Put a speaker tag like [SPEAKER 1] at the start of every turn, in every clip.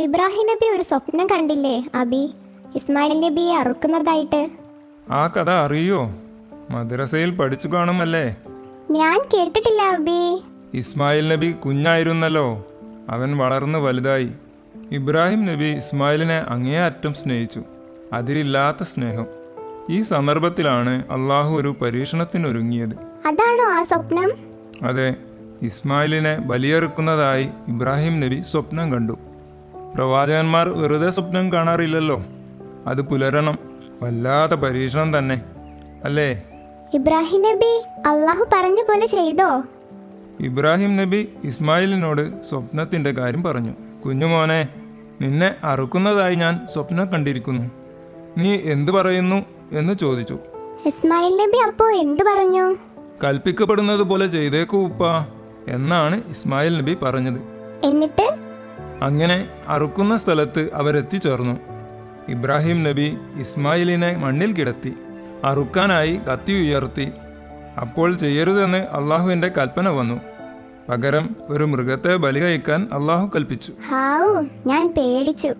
[SPEAKER 1] ഇബ്രാഹിം നബി ഒരു സ്വപ്നം കണ്ടില്ലേ അബി? ഇസ്മായിൽ നബിയെ അറുക്കുന്നതായിട്ട്.
[SPEAKER 2] ആ കഥ അറിയോ? മദ്രസയിൽ പഠിച്ചു കാണുമല്ലേ?
[SPEAKER 1] ഞാൻ കേട്ടിട്ടില്ല അബി.
[SPEAKER 2] ഇസ്മായിൽ നബി കുഞ്ഞായിരുന്നല്ലോ. അവൻ വളർന്ന് വലുതായി. ഇബ്രാഹിം നബി ഇസ്മായിലിനെ അങ്ങേയറ്റം സ്നേഹിച്ചു. അതിരില്ലാത്ത സ്നേഹം. ഈ സന്ദർഭത്തിലാണ് അള്ളാഹു ഒരു പരീക്ഷണത്തിനൊരുങ്ങിയത്.
[SPEAKER 1] അതാണോ ആ സ്വപ്നം?
[SPEAKER 2] അതെ ഇസ്മായിലിനെ ബലിയെറുക്കുന്നതായി ഇബ്രാഹിം നബി സ്വപ്നം കണ്ടു. പ്രവാചകന്മാർ വെറുതെ സ്വപ്നം കാണാറില്ലല്ലോ. അത് പുലരണം വല്ലാത്ത പരീക്ഷണം തന്നെ. അല്ലേ?
[SPEAKER 1] ഇബ്രാഹിം നബി അള്ളാഹു പറഞ്ഞ പോലെ ചെയ്തോ?
[SPEAKER 2] ഇബ്രാഹിം നബി ഇസ്മായിലിനോട് സ്വപ്നത്തിന്റെ കാര്യം പറഞ്ഞു. കുഞ്ഞുമോനെ നിന്നെ അറുക്കുന്നതായി ഞാൻ സ്വപ്നം കണ്ടിരിക്കുന്നു. നീ എന്തു പറയുന്നു? എന്ന് ചോദിച്ചു.
[SPEAKER 1] ഇസ്മായിൽ നബി അപ്പോ എന്തു പറഞ്ഞു?
[SPEAKER 2] കൽപ്പിക്കപ്പെടുന്നത് പോലെ ചെയ്തേക്കൂ ഉപ്പ എന്നാണ് ഇസ്മായിൽ നബി പറഞ്ഞത്.
[SPEAKER 1] എന്നിട്ട്?
[SPEAKER 2] അങ്ങനെ അറുക്കുന്ന സ്ഥലത്ത് അവരെത്തിച്ചേർന്നു. ഇബ്രാഹിം നബി ഇസ്മായിലിനെ മണ്ണിൽ കിടത്തി അറുക്കാനായി കത്തി ഉയർത്തി. അപ്പോൾ ചെയ്യരുതെന്ന് അള്ളാഹുവിന്റെ കൽപ്പന വന്നു. പകരം ഒരു മൃഗത്തെ ബലി കഴിക്കാൻ അള്ളാഹു കൽപ്പിച്ചു.
[SPEAKER 1] ഞാൻ പേടിച്ചു.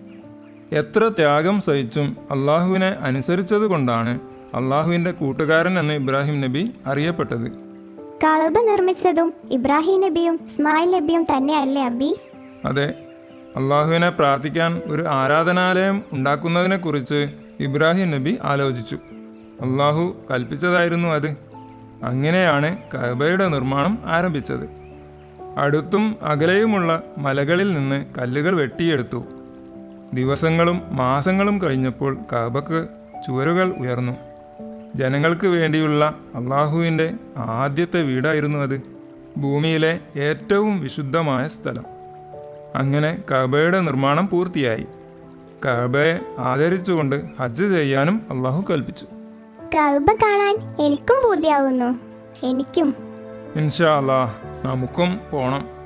[SPEAKER 2] എത്ര ത്യാഗം സഹിച്ചും അള്ളാഹുവിനെ അനുസരിച്ചത് കൊണ്ടാണ് അള്ളാഹുവിന്റെ കൂട്ടുകാരൻ എന്ന് ഇബ്രാഹിം നബി അറിയപ്പെട്ടത്.
[SPEAKER 1] കഅബ നിർമ്മിച്ചതും ഇബ്രാഹിം നബിയും ഇസ്മായിൽ നബിയും തന്നെയല്ലേ അബി?
[SPEAKER 2] അതെ അള്ളാഹുവിനെ പ്രാർത്ഥിക്കാൻ ഒരു ആരാധനാലയം ഉണ്ടാക്കുന്നതിനെക്കുറിച്ച് ഇബ്രാഹിം നബി ആലോചിച്ചു. അള്ളാഹു കൽപ്പിച്ചതായിരുന്നു അത്. അങ്ങനെയാണ് കഅബയുടെ നിർമ്മാണം ആരംഭിച്ചത്. അടുത്തും അകലെയുമുള്ള മലകളിൽ നിന്ന് കല്ലുകൾ വെട്ടിയെടുത്തു. ദിവസങ്ങളും മാസങ്ങളും കഴിഞ്ഞപ്പോൾ കഅബക്ക് ചുവരുകൾ ഉയർന്നു. ജനങ്ങൾക്ക് വേണ്ടിയുള്ള അള്ളാഹുവിന്റെ ആദ്യത്തെ വീടായിരുന്നു അത്. ഭൂമിയിലെ ഏറ്റവും വിശുദ്ധമായ സ്ഥലം. അങ്ങനെ കബയുടെ നിർമ്മാണം പൂർത്തിയായി. കബയെ ആദരിച്ചുകൊണ്ട് ഹജ്ജ് ചെയ്യാനും അള്ളാഹു കൽപ്പിച്ചു.
[SPEAKER 1] കബ കാണാൻ എനിക്കും പൂതിയാവുന്നു എനിക്കും.
[SPEAKER 2] ഇൻഷാ അല്ലാ നമുക്കും പോണം.